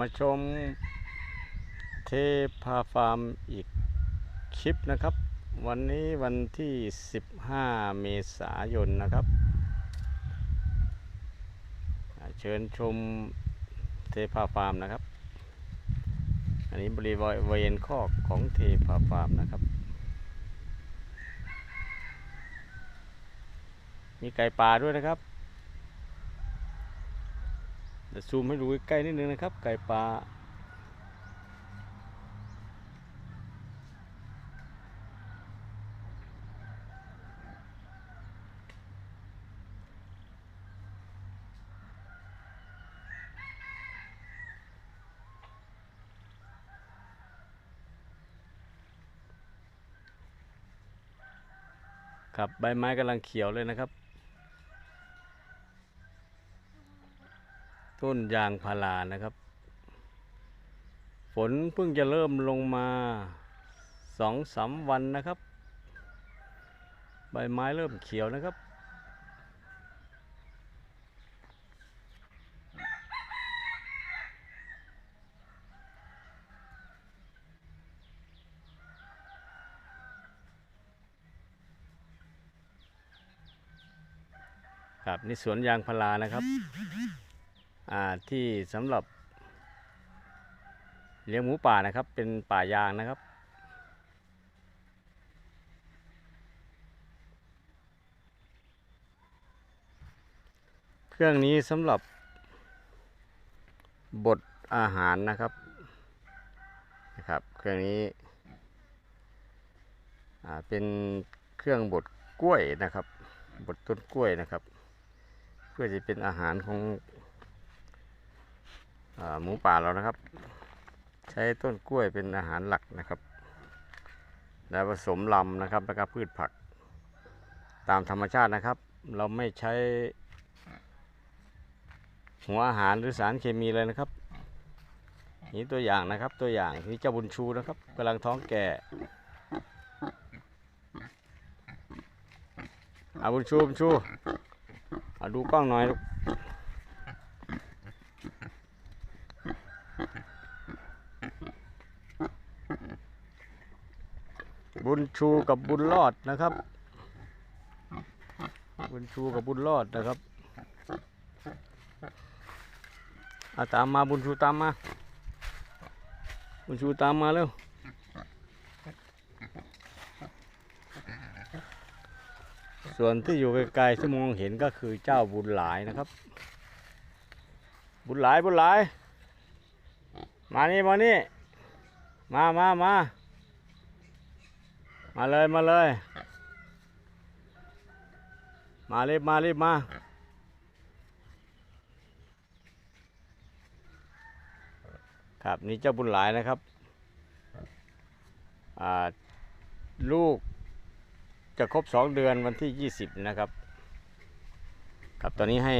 มาชมเทพาฟาร์มอีกคลิปนะครับ วันนี้วันที่ 15 เมษายนนะครับ เชิญชมเทพาฟาร์มนะครับ อันนี้บริเวณคอกของเทพาฟาร์มนะครับ มีไก่ป่าด้วยนะครับ เดี๋ยวซูมให้ดูใกล้ๆนิดนึงนะครับ ไก่ป่าครับใบไม้กำลังเขียวเลยนะครับ ต้นยางพารานะครับ ฝนเพิ่งจะเริ่มลงมาสองสามวันนะครับ ใบไม้เริ่มเขียวนะครับ ครับนี่สวนยางพารานะครับ ที่สำหรับเลี้ยงหมูป่านะครับเป็นป่ายางนะครับ เครื่องนี้สำหรับบดอาหารนะครับนะครับ เครื่องนี้เป็นเครื่องบดกล้วยนะครับบดต้นกล้วยนะครับ เพื่อจะเป็นอาหารของ หมูป่าเรานะครับ ใช้ต้นกล้วยเป็นอาหารหลักนะครับ แล้วผสมลำนะครับแล้วก็พืชผัก ตามธรรมชาตินะครับ เราไม่ใช้ หัวอาหารหรือสารเคมีเลยนะครับ นี่ตัวอย่างนะครับตัวอย่างนี่เจ้าบุญชูนะครับกำลังท้องแก่อาบุญชูบุญชูเอาดูกล้องหน่อยลูก บุญชูกับบุญรอดนะครับ บุญชูกับบุญรอดนะครับอาตามมาบุญชูตามมา บุญชูตามมาเร็วส่วนที่อยู่ไกลๆที่มองเห็นก็คือเจ้าบุญหลายนะครับ บุญหลายบุญหลาย มานี่มานี่ มามามา มาเลยมาเลย มารีบมารีบมาครับนี่เจ้าบุญหลายนะครับลูกจะครบสองเดือนวันที่ยี่สิบนะครับ ครับตอนนี้ให้